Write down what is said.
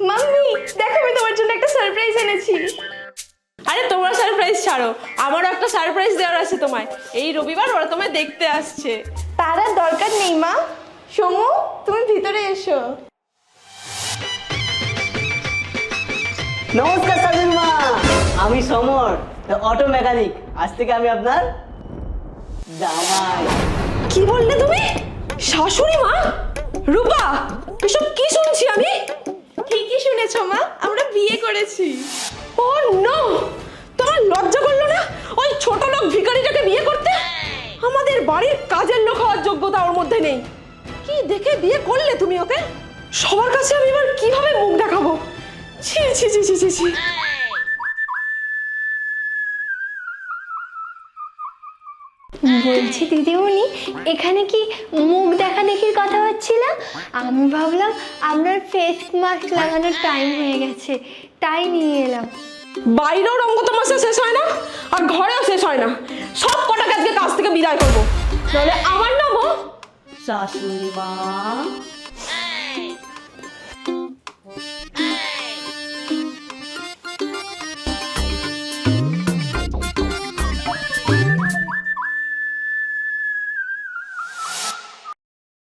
Mummy দেখো আমি তোমার জন্য একটা সারপ্রাইজ এনেছি। আরে তোমার সারপ্রাইজ ছাড়ো। আমারও একটা সারপ্রাইজ দেওয়ার আছে তোমায়। এই রবিবার ওরা তোমায় দেখতে আসছে। তার আর দরকার নেই মা। সমু তুমি ভিতরে এসো। নমস্কার শাশুড়ি মা। আমি সমর অটো মেকানিক আজ থেকে আমি আপনার জামাই। কি বললে তুমি? শাশুড়ি মা? রূপা এসব কি শুনছি আমি? শুনেছো মা? আমরা বিয়ে করেছি। ও নো তোমার লজ্জা করল না? ওই ছোট লোক ভিখারিটাকে বিয়ে করতে? আমাদের বাড়ির কাজের লোক হওয়ার যোগ্যতা ওর মধ্যে নেই। কি দেখে বিয়ে করলে তুমি ওকে? সবার কাছে আমি এবার কীভাবে মুখ দেখাবো? ছি ছি ছি ছি ছি ছি। বলছি দিদিমণি এখানে কি মুখ দেখা দেখির কথা আমি ভাবলাম আপনার ফেস মাস্ক লাগানোর টাইম হয়ে গেছে। তাই নিয়ে এলাম। বাইরেও রঙ্গ তামাশা শেষ হয় না আর ঘরেও শেষ হয় না। সব কটাকে আজকে কাজ থেকে বিদায় করব। তাহলে আমার নামও? শাশুড়ি মা।